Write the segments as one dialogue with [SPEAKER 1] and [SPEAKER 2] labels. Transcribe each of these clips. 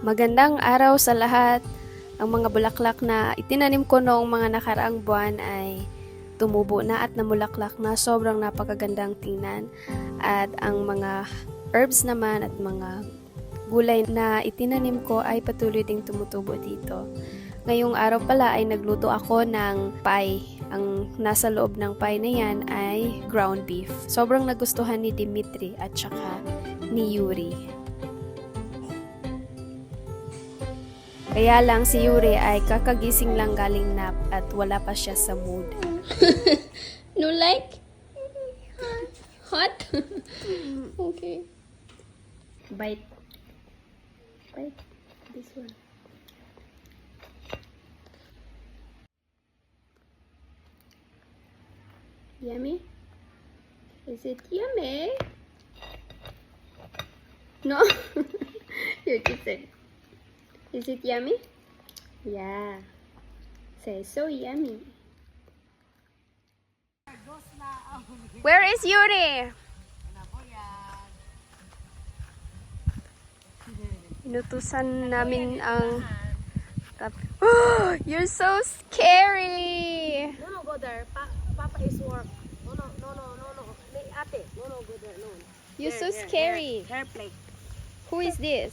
[SPEAKER 1] Magandang araw sa lahat. Ang mga bulaklak na itinanim ko noong mga nakaraang buwan ay tumubo na at namulaklak na sobrang napakagandang tingnan. At ang mga herbs naman at mga gulay na itinanim ko ay patuloy ding tumutubo dito. Ngayong araw pala ay nagluto ako ng pie. Ang nasa loob ng pie na yan ay ground beef. Sobrang nagustuhan ni Dimitri at saka ni Yuri. Kaya lang si Yuri ay kakagising lang galing nap at wala pa siya sa mood. no like? Hot? okay. Bite. Bite. This one. Yummy? Is it yummy? No? You're kissing. Is it yummy? Yeah. Say so yummy. Where is Yuri? Inutusan namin ang tap. Oh, you're so scary.
[SPEAKER 2] No, no, go there. Pa Papa is work. No, no, no, no, no, no. May ate. No, no, go there. No.
[SPEAKER 1] You're so
[SPEAKER 2] There, there,
[SPEAKER 1] scary.
[SPEAKER 2] there. Hair.
[SPEAKER 1] Who is this?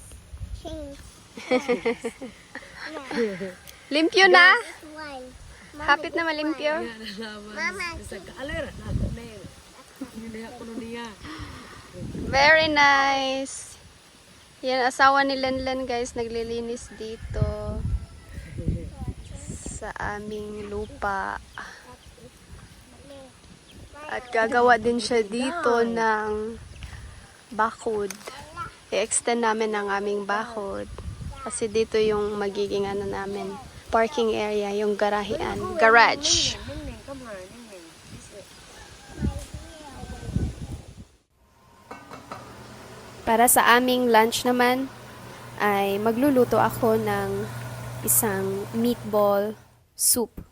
[SPEAKER 1] Limpyo na? Hapit na malimpyo. Very nice. Yan, asawa ni Lenlen guys, naglilinis dito sa aming lupa. At gagawa din siya dito ng bakod. I-extend namin ang aming bakod. Kasi dito yung magiging ano namin, parking area, yung garahian, garage. Para sa aming lunch naman, ay magluluto ako ng isang meatball soup.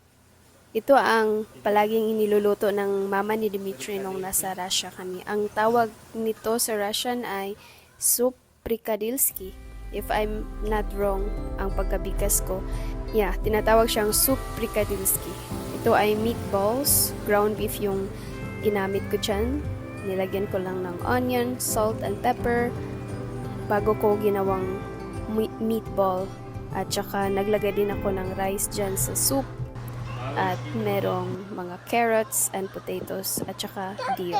[SPEAKER 1] Ito ang palaging iniluluto ng mama ni Dimitri nung nasa Russia kami. Ang tawag nito sa Russian ay soup prikadilski. If I'm not wrong, ang pagkabigas ko. Yeah, tinatawag siyang soup prikadilski. Ito ay meatballs, ground beef yung ginamit ko dyan. Nilagyan ko lang ng onion, salt, and pepper bago ko ginawang meatball. At saka naglagay din ako ng rice dyan sa soup At merong mga carrots and potatoes at saka deer.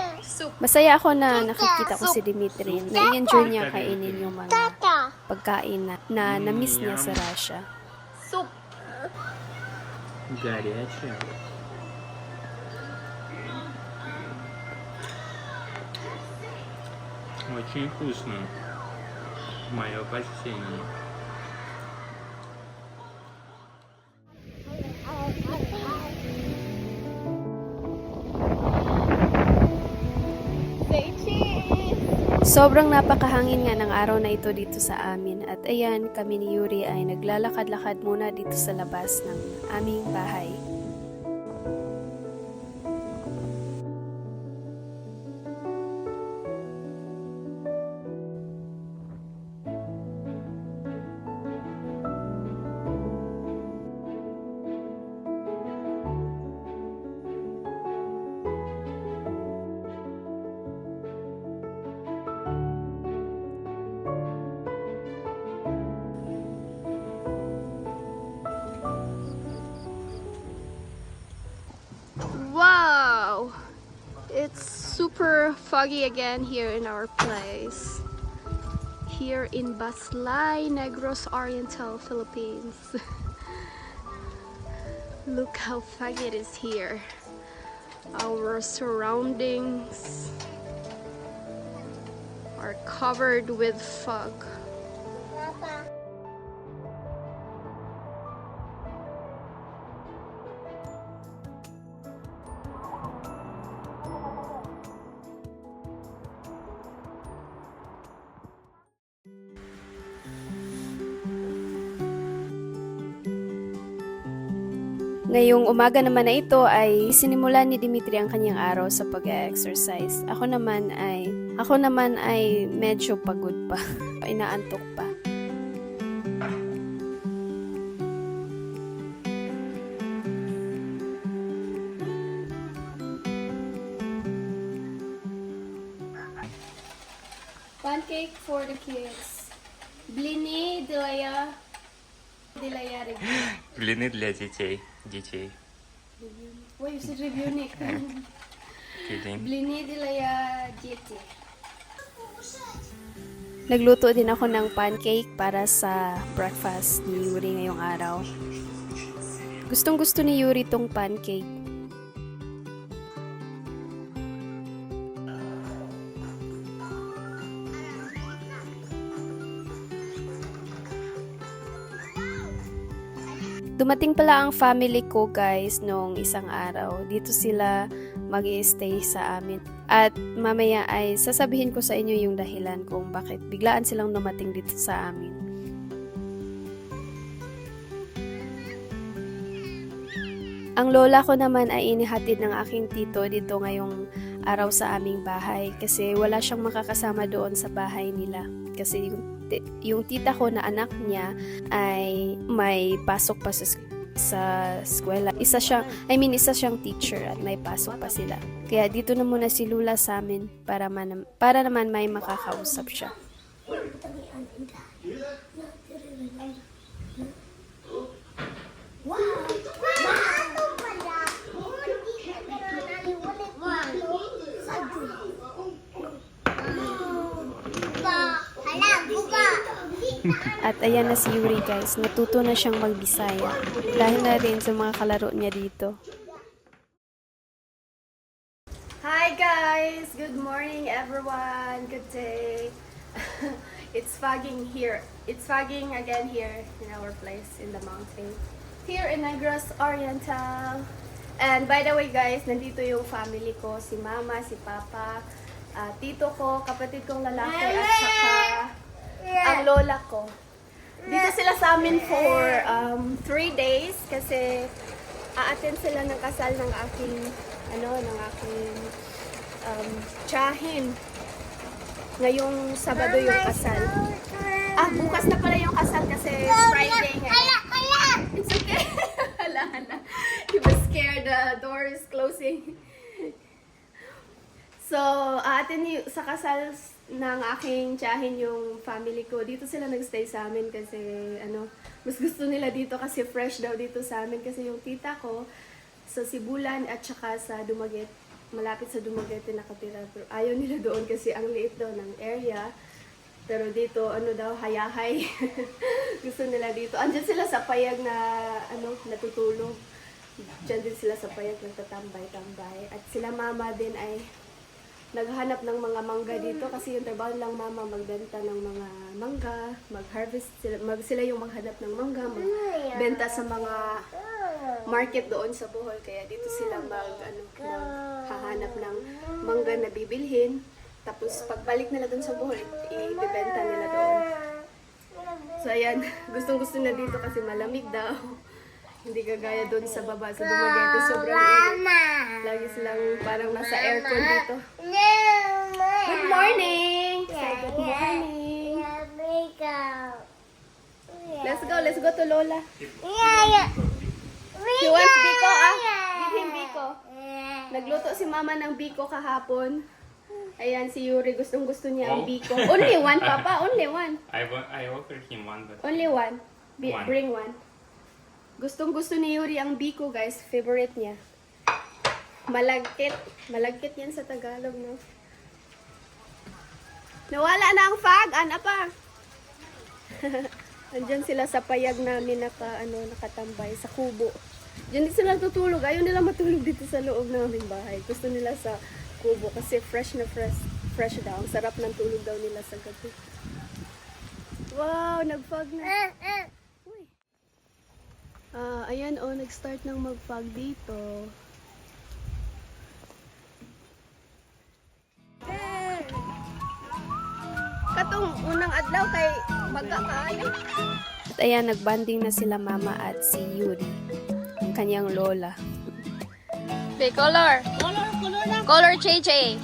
[SPEAKER 1] Masaya ako na nakikita ko si Dimitri na i-enjoy niya kainin yung mga pagkain na, na na-miss niya sa Russia.
[SPEAKER 3] Горячая. Очень вкусно. Мое почтение.
[SPEAKER 1] Sobrang napakahangin nga ng araw na ito dito sa amin at ayan kami ni Yuri ay naglalakad-lakad muna dito sa labas ng aming bahay. Again here in our place. Here in Baslay, Negros Oriental, Philippines. Look how foggy it is here. Our surroundings are covered with fog. Ngayong umaga naman na ito ay sinimulan ni Dimitri ang kanyang araw sa pag-exercise. Ako naman ay ako naman ay medyo pagod pa. Inaantok pa.
[SPEAKER 4] Pancake for the kids. Блины для для ребят.
[SPEAKER 3] Блины для детей. Детей.
[SPEAKER 4] Ой, you said ребенок.
[SPEAKER 3] Kidding.
[SPEAKER 4] Блины для дети. Nagluto din ako ng pancake para sa breakfast ni Yuri ngayong araw. Gustong gusto ni Yuri tong pancake. Dumating pala ang family ko guys nung isang araw. Dito sila mag stay sa amin. At mamaya ay sasabihin ko sa inyo yung dahilan kung bakit biglaan silang dumating dito sa amin. Ang lola ko naman ay inihatid ng aking tito dito ngayong araw sa aming bahay kasi wala siyang makakasama doon sa bahay nila. Kasi yung, ti- yung tita ko na anak niya ay may pasok pa sa, sa eskwela. Isa siyang, I mean, isa siyang teacher at may pasok pa sila. Kaya dito na muna si Lula sa amin para, man, para naman may makakausap siya. At ayan na si Yuri guys, natuto na siyang magbisaya. Dahil na rin sa mga kalaro niya dito. Hi guys! Good morning everyone! Good day! it's fogging here. It's fogging again here in our place in the mountain. Here in Negros Oriental. And by the way guys, nandito yung family ko. Si mama, si papa, ah, tito ko, kapatid kong lalaki, at saka ang lola ko. Dito sila sa amin for um, three days kasi a-attend sila ng kasal ng aking ano, ng aking um, tsahin. Ngayong Sabado yung kasal. Ah, bukas na pala yung kasal kasi Friday ngayon. It's okay. hala, hala. He was scared. The door is closing. So, aatin y- sa kasal ng aking tiyahin yung family ko. Dito sila nagstay sa amin kasi ano, mas gusto nila dito kasi fresh daw dito sa amin kasi yung tita ko sa Sibulan at saka sa Dumaguete, malapit sa Dumaguete nakatira. Pero ayaw nila doon kasi ang liit daw ng area. Pero dito, ano daw, hayahay. gusto nila dito. Andyan sila sa payag na, ano, natutulog. Diyan din sila sa payag nagtatambay-tambay. At sila mama din ay naghanap ng mga mangga dito kasi yung trabaho lang mama magbenta ng mga mangga, mag-harvest sila, mag, sila yung maghanap ng mangga, magbenta sa mga market doon sa Bohol kaya dito sila mag ano maghahanap ng mangga na bibilhin tapos pagbalik nila doon sa Bohol ibebenta nila doon. So ayan, gustong gusto na dito kasi malamig daw. Hindi kagaya doon sa baba sa Dumaguete, sobrang init. Lagi silang parang nasa aircon dito. Good morning! Say good morning! Let's go, let's go to Lola. He wants biko ah. Give him biko. Nagluto si mama ng biko kahapon. Ayan, si Yuri, gustong gusto niya ang
[SPEAKER 3] Oh.
[SPEAKER 4] biko. Only one, Papa. Only one.
[SPEAKER 3] I, wa- I offered him one, but
[SPEAKER 4] Only One. Bring one. Gustong gusto ni Yuri ang biko, guys. Favorite niya. Malagkit. Malagkit yan sa Tagalog, no? Nawala na ang fag. Ana pa? Andyan sila sa payag namin naka, ano, nakatambay sa kubo. Diyan din sila tutulog. Ayaw nila matulog dito sa loob ng bahay. Gusto nila sa kubo kasi fresh na fresh. Fresh daw. Ang sarap ng tulog daw nila sa gabi. Wow, nagfog na. Uy. Ah, ayan oh, nag-start ng mag-fog dito. Katong unang adlaw kay magkakaayo. At ayan, nagbanding na sila mama at si Yuri, ang kanyang lola. Okay, color.
[SPEAKER 2] Color, color na.
[SPEAKER 4] Color, JJ.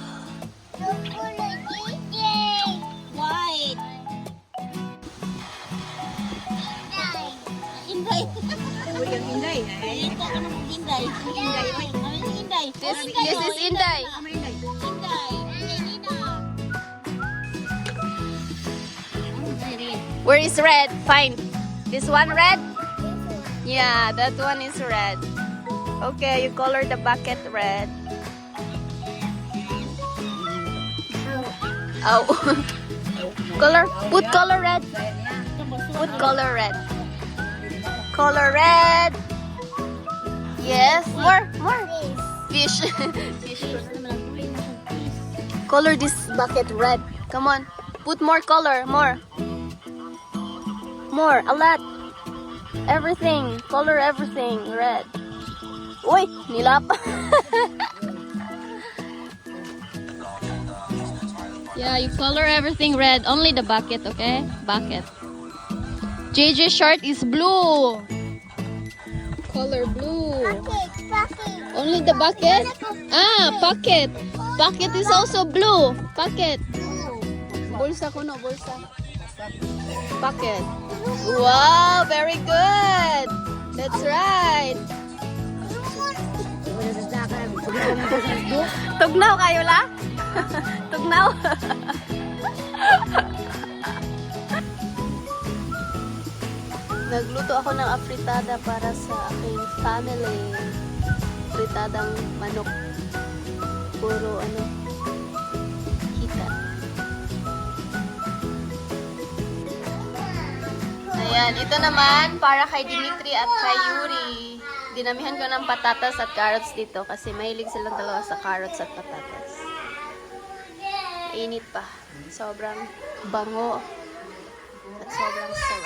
[SPEAKER 4] This, this is Inday. Where is red? Find. This one red? Yeah, that one is red. Okay, you color the bucket red. Oh. color. Put color red. Put color red. Color red. Yes. More. More. Fish. Fish. Color this bucket red. Come on. Put more color. More. More. A lot. Everything. Color everything. Red. Uy! Nilap. yeah, you color everything red. Only the bucket, okay? Bucket. JJ shirt is blue. Color blue. Only the bucket? Ah, pocket. Pocket is also blue. Pocket. Bulsa ko no, bulsa. Pocket. Wow, very good. That's right. Tugnaw kayo la? Tugnaw. Nagluto ako ng afritada para sa aking family. Fritadang manok. Puro ano, kita. Ayan, ito naman para kay Dimitri at kay Yuri. Dinamihan ko ng patatas at carrots dito kasi mahilig silang dalawa sa carrots at patatas. Init pa. Sobrang bango. At sobrang sarap.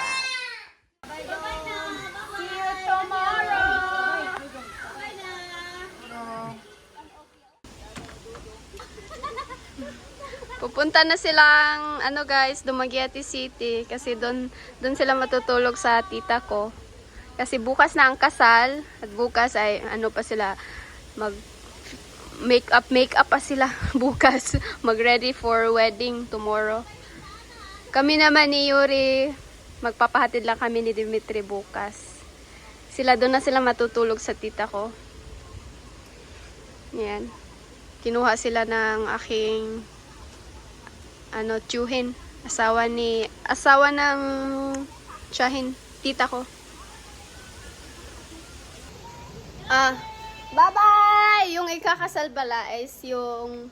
[SPEAKER 4] Pupunta na silang ano guys, Dumaguete City kasi doon doon sila matutulog sa tita ko. Kasi bukas na ang kasal at bukas ay ano pa sila mag make up make up pa sila bukas mag ready for wedding tomorrow. Kami naman ni Yuri magpapahatid lang kami ni Dimitri bukas. Sila doon na sila matutulog sa tita ko. Yan. Kinuha sila ng aking ano, Chuhin. Asawa ni, asawa ng Chahin, tita ko. Ah, bye-bye! Yung ikakasal bala is yung,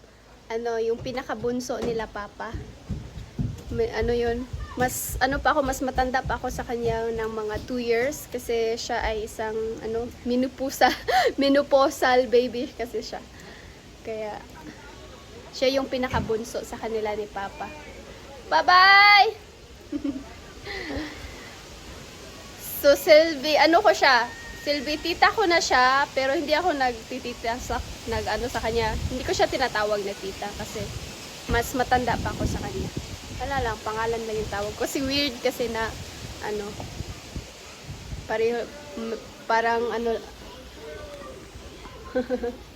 [SPEAKER 4] ano, yung pinakabunso nila papa. May, ano yun, mas, ano pa ako, mas matanda pa ako sa kanya ng mga 2 years kasi siya ay isang, ano, minupusa, menopausal baby kasi siya. Kaya, siya yung pinakabunso sa kanila ni Papa. Bye-bye! so, Sylvie, ano ko siya? Sylvie, tita ko na siya, pero hindi ako nagtitita sa, nag, ano, sa kanya. Hindi ko siya tinatawag na tita kasi mas matanda pa ako sa kanya. Wala lang, pangalan lang yung tawag ko. Kasi weird kasi na, ano, pareho, parang ano,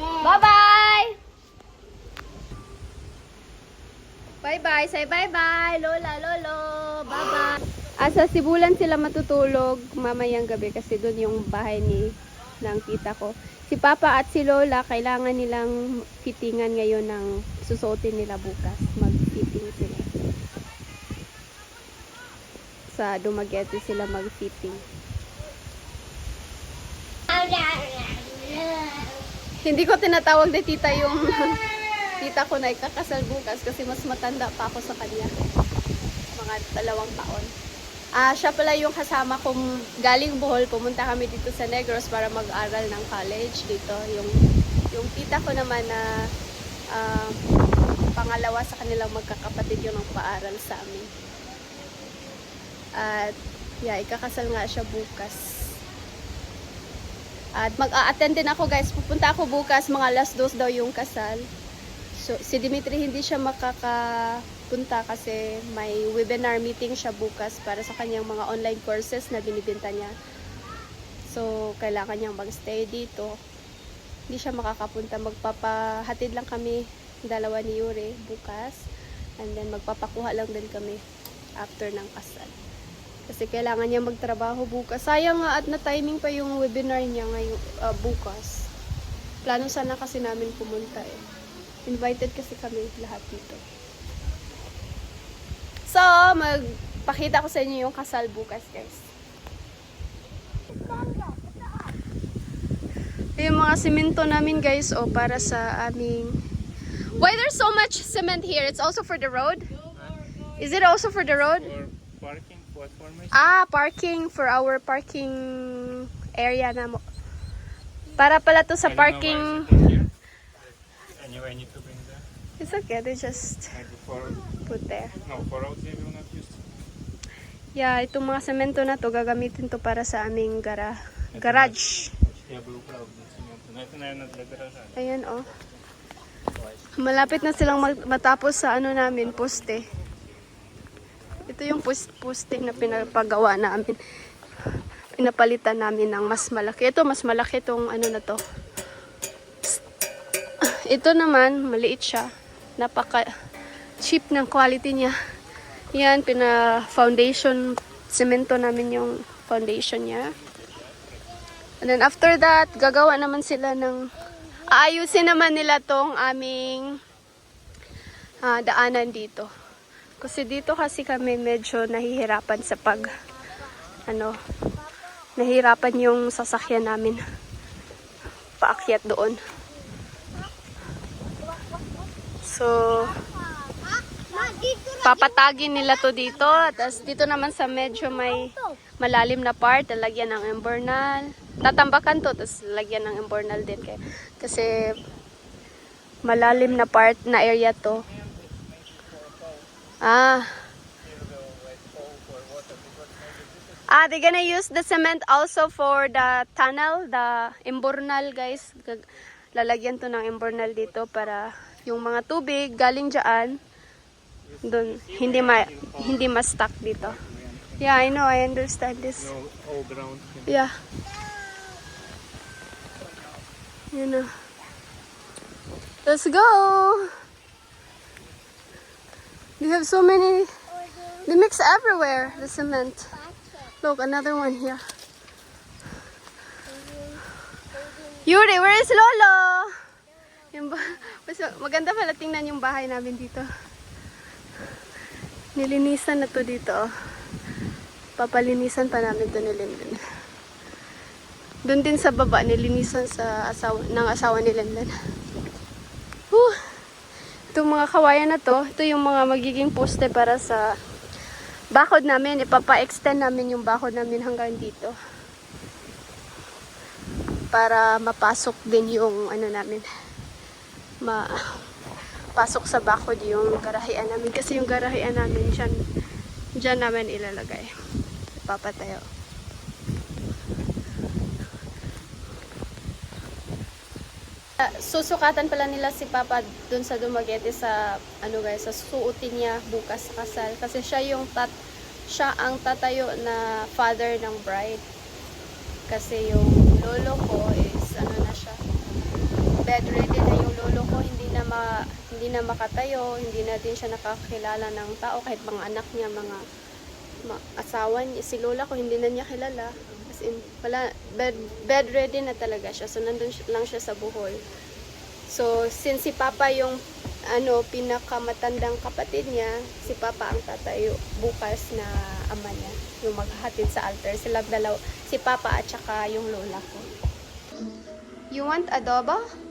[SPEAKER 4] Bye-bye! Bye-bye. Say bye-bye, Lola, Lolo. Bye-bye. Asa Sibulan sila matutulog mamayang gabi kasi doon yung bahay ni ng tita ko. Si Papa at si Lola kailangan nilang fittingan ngayon ng susuotin nila bukas. Mag-fitting sila. Sa Dumaguete sila mag-fitting. Hindi ko tinatawag na tita yung tita ko na ikakasal bukas kasi mas matanda pa ako sa kanya. Mga dalawang taon. Ah, siya pala yung kasama kong galing Bohol. Pumunta kami dito sa Negros para mag-aral ng college dito. Yung, yung tita ko naman na ah, pangalawa sa kanilang magkakapatid yung paaral sa amin. At yeah, ikakasal nga siya bukas. At mag-a-attend din ako guys. Pupunta ako bukas, mga last dos daw yung kasal. So, si Dimitri hindi siya makakapunta kasi may webinar meeting siya bukas para sa kanyang mga online courses na binibenta niya. So, kailangan niyang magstay dito. Hindi siya makakapunta. Magpapahatid lang kami, dalawa ni Yuri, bukas. And then, magpapakuha lang din kami after ng kasal. Kasi kailangan niya magtrabaho bukas. Sayang nga at na-timing pa yung webinar niya ngayong ah, bukas. Plano sana kasi namin pumunta eh. Invited kasi kami lahat dito. So, magpakita ko sa inyo yung kasal bukas, guys. Yung mga simento namin, guys, oh, para sa aming... Why there's so much cement here? It's also for the road? Is it also for the road?
[SPEAKER 3] For parking platform.
[SPEAKER 4] Ah, parking for our parking area na mo. Para pala to sa parking
[SPEAKER 3] Anyway, I need to bring that.
[SPEAKER 4] It's okay, they just
[SPEAKER 3] Maybe for
[SPEAKER 4] put there.
[SPEAKER 3] no for road they will not use.
[SPEAKER 4] Yeah, itong mga semento na to, gagamitin to para sa aming gara garage.
[SPEAKER 3] Я бы украл для цемента. Но это, наверное, для гаража.
[SPEAKER 4] Ayan, oh. Malapit na silang mag- matapos sa ano namin, poste. Ito yung pos- poste na pinapagawa namin. Pinapalitan namin ng mas malaki. Ito, mas malaki itong ano na to. Ito naman, maliit siya. Napaka cheap ng quality niya. Yan, pina-foundation, semento namin yung foundation niya. And then after that, gagawa naman sila ng aayusin naman nila tong aming ah, daanan dito. Kasi dito kasi kami medyo nahihirapan sa pag ano, nahihirapan yung sasakyan namin paakyat doon. So, papatagin nila to dito. Tapos dito naman sa medyo may malalim na part, lalagyan ng emburnal. Tatambakan to, tapos lagyan ng emburnal din. Kaya, kasi malalim na part na area to. Ah. Ah, they're gonna use the cement also for the tunnel, the emburnal, guys. Lalagyan to ng emburnal dito para yung mga tubig galing dyan, dun, hindi ma hindi ma-stuck dito. Yeah, I know, I understand this. Yeah. You know. Let's go. They have so many. They mix everywhere. The cement. Look, another one here. Yuri, where is Lolo? Yung maganda pala tingnan yung bahay namin dito. Nilinisan na to dito. oh. Papalinisan pa namin to ni Linden. Doon din sa baba, nilinisan sa asawa, ng asawa ni Linden. Whew. Itong mga kawayan na to, ito yung mga magiging poste para sa bakod namin. Ipapa-extend namin yung bakod namin hanggang dito. Para mapasok din yung ano namin. Ma pasok sa bakod yung garahian namin. Kasi yung garahian namin dyan, dyan namin ilalagay. Papatayo. Ah, susukatan pala nila si Papa dun sa Dumaguete sa ano guys, sa suotin niya bukas sa kasal kasi siya yung tat siya ang tatayo na father ng bride. Kasi yung lolo ko is ano na siya bedridden na yung lolo ko, hindi na ma, hindi na makatayo, hindi na din siya nakakilala ng tao kahit mga anak niya, mga ma- asawa niya, si lola ko hindi na niya kilala. As in, wala, bed, bedridden na talaga siya. So, nandun lang siya sa buhol. So, since si Papa yung ano, pinakamatandang kapatid niya, si Papa ang tatayo bukas na ama niya, yung maghatid sa altar. Sila dalaw, si Papa at saka yung lola ko. You want adobo?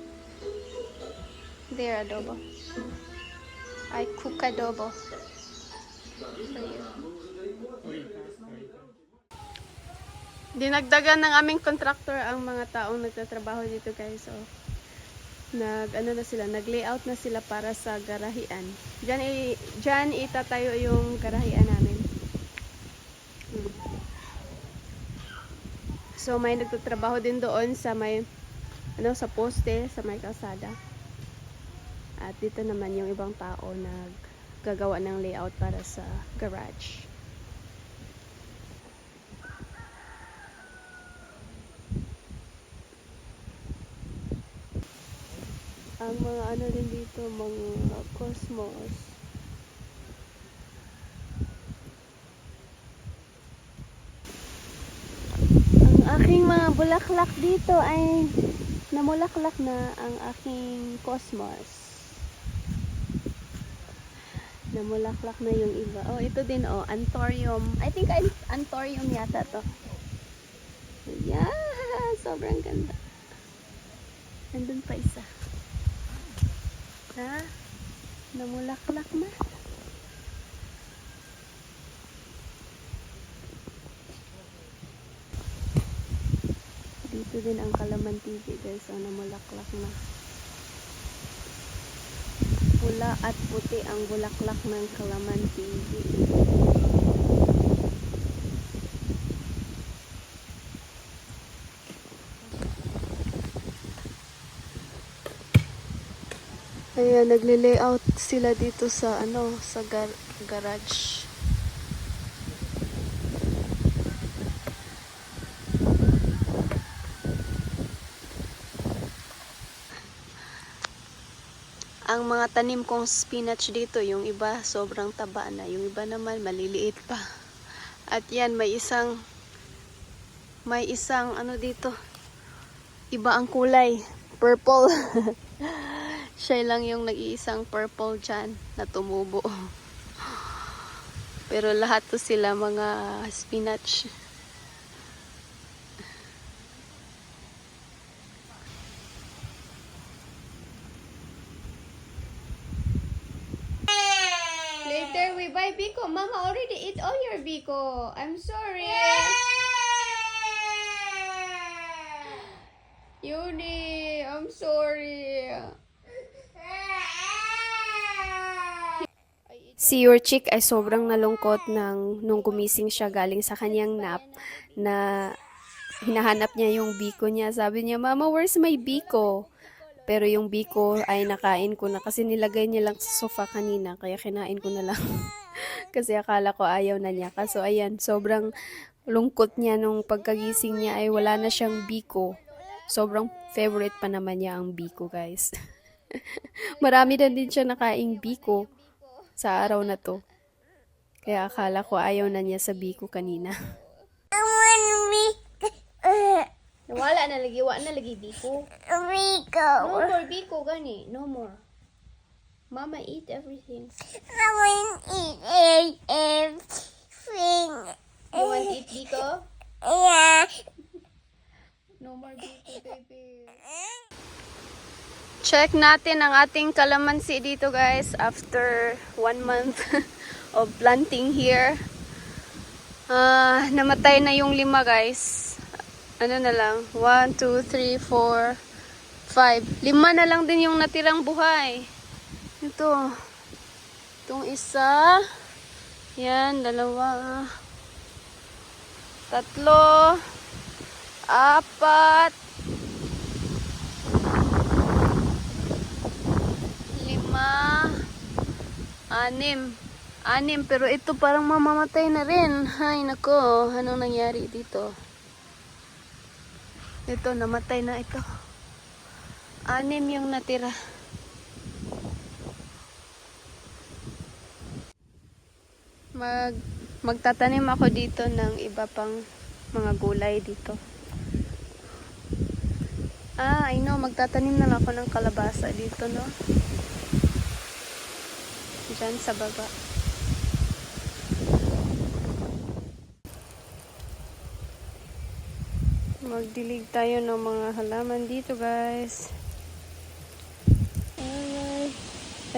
[SPEAKER 4] There, adobo. I cook adobo. Dinagdagan ng aming contractor ang mga taong nagtatrabaho dito guys. So, nag ano na sila, nag-layout na sila para sa garahian. Diyan, i, diyan itatayo yung garahian namin. Hmm. So may nagtatrabaho din doon sa may ano sa poste, sa may kalsada. At dito naman yung ibang tao naggagawa ng layout para sa garage. ang mga ano din dito, mga cosmos.
[SPEAKER 1] mga bulaklak dito ay namulaklak na ang aking cosmos. Namulaklak na yung iba. Oh, ito din oh, anthurium. I think I anthurium yata to. Yeah, sobrang ganda. Nandun pa isa. Ha? Namulaklak na. Dito din ang kalamantige guys. So, namulaklak na. Pula at puti ang bulaklak ng kalamantige. Ayan, nagle-layout sila dito sa ano, sa gar- garage. Ang mga tanim kong spinach dito, yung iba sobrang taba na, yung iba naman maliliit pa. At yan, may isang may isang ano dito, iba ang kulay, purple. Siya lang yung nag-iisang purple dyan na tumubo. Pero lahat to sila mga spinach. Buy Biko. Mama already eat all your Biko. I'm sorry. Yuni, I'm sorry. Si your chick ay sobrang nalungkot nang nung gumising siya galing sa kanyang nap na hinahanap niya yung biko niya. Sabi niya, Mama, where's my biko? Pero yung biko ay nakain ko na kasi nilagay niya lang sa sofa kanina kaya kinain ko na lang. kasi akala ko ayaw na niya. Kaso ayan, sobrang lungkot niya nung pagkagising niya ay wala na siyang biko. Sobrang favorite pa naman niya ang biko, guys. Marami na din siya nakaing biko sa araw na to. Kaya akala ko ayaw na niya sa biko kanina. Nawala na lagi, wa na lagi biko.
[SPEAKER 5] Rico.
[SPEAKER 1] No more biko gani, no more. Mama eat everything.
[SPEAKER 5] I want to eat everything.
[SPEAKER 1] You want to eat biko?
[SPEAKER 5] Yeah.
[SPEAKER 1] No more biko, baby. Check natin ang ating kalamansi dito guys after one month of planting here. Ah, namatay na yung lima guys. Ano na lang? 1, 2, 3, 4, 5. Lima na lang din yung natirang buhay. Ito. Itong isa. Yan, dalawa. Tatlo. Apat. Lima. Anim. Anim, pero ito parang mamamatay na rin. Hay, nako. Anong nangyari dito? Ito, namatay na ito. Anim yung natira. Mag, magtatanim ako dito ng iba pang mga gulay dito. Ah, I know. Magtatanim na ako ng kalabasa dito, no? Diyan sa baba. Magdilig tayo ng mga halaman dito, guys. Alright.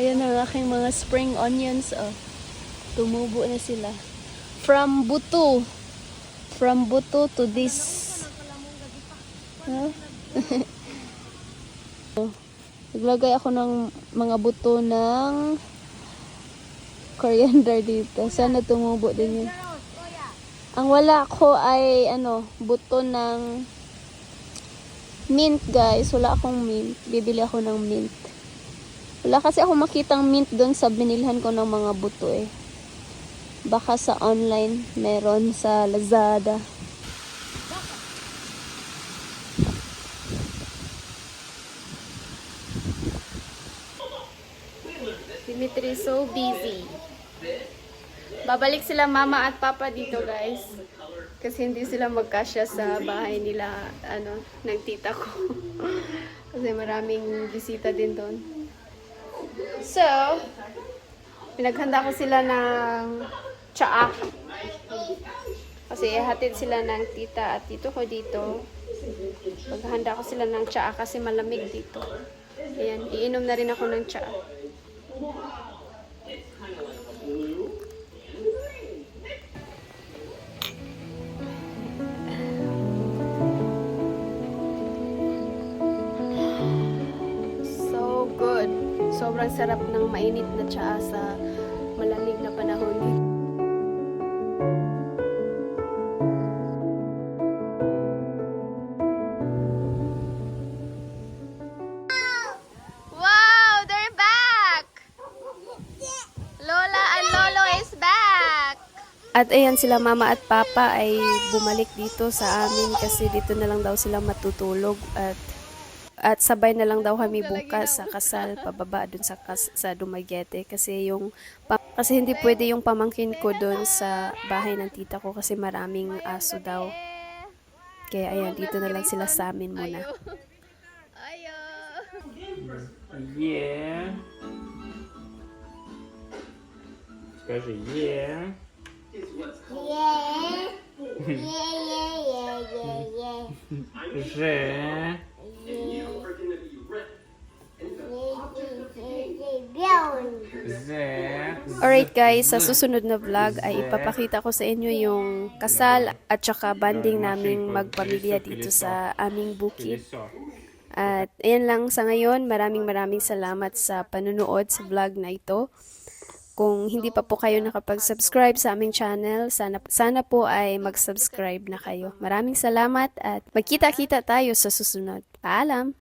[SPEAKER 1] Ayan ang aking mga spring onions, oh. Tumubo na sila. From buto. From buto to this. Huh? Naglagay ako ng mga buto ng coriander dito. Sana tumubo din yun. Ang wala ko ay ano, buto ng mint guys. Wala akong mint. Bibili ako ng mint. Wala kasi ako makitang mint doon sa binilhan ko ng mga buto eh. Baka sa online meron sa Lazada. Dimitri so busy. Babalik sila mama at papa dito, guys. Kasi hindi sila magkasya sa bahay nila, ano, ng tita ko. Kasi maraming bisita din doon. So, pinaghanda ko sila ng tsaa. Kasi hatid sila ng tita at tito ko dito. Paghanda ko sila ng tsaa kasi malamig dito. Ayan, iinom na rin ako ng tsaa. Sobrang sarap ng mainit na tsaa sa malamig na panahon. At ayan sila mama at papa ay bumalik dito sa amin kasi dito na lang daw sila matutulog at at sabay na lang daw kami bukas sa kasal pababa dun sa kas, sa Dumaguete kasi yung pa- kasi hindi pwede yung pamangkin ko dun sa bahay ng tita ko kasi maraming aso daw. Kaya ayan dito na lang sila sa amin muna.
[SPEAKER 3] Yeah. Скажи yeah.
[SPEAKER 5] Yeah. Yeah, yeah, yeah, yeah, yeah.
[SPEAKER 3] Re.
[SPEAKER 1] Alright guys, sa susunod na vlog ay ipapakita ko sa inyo yung kasal at saka banding naming magpamilya dito sa aming bukid. At ayan lang sa ngayon, maraming maraming salamat sa panunood sa vlog na ito. Kung hindi pa po kayo nakapag-subscribe sa aming channel, sana, sana po ay mag-subscribe na kayo. Maraming salamat at magkita-kita tayo sa susunod. Paalam!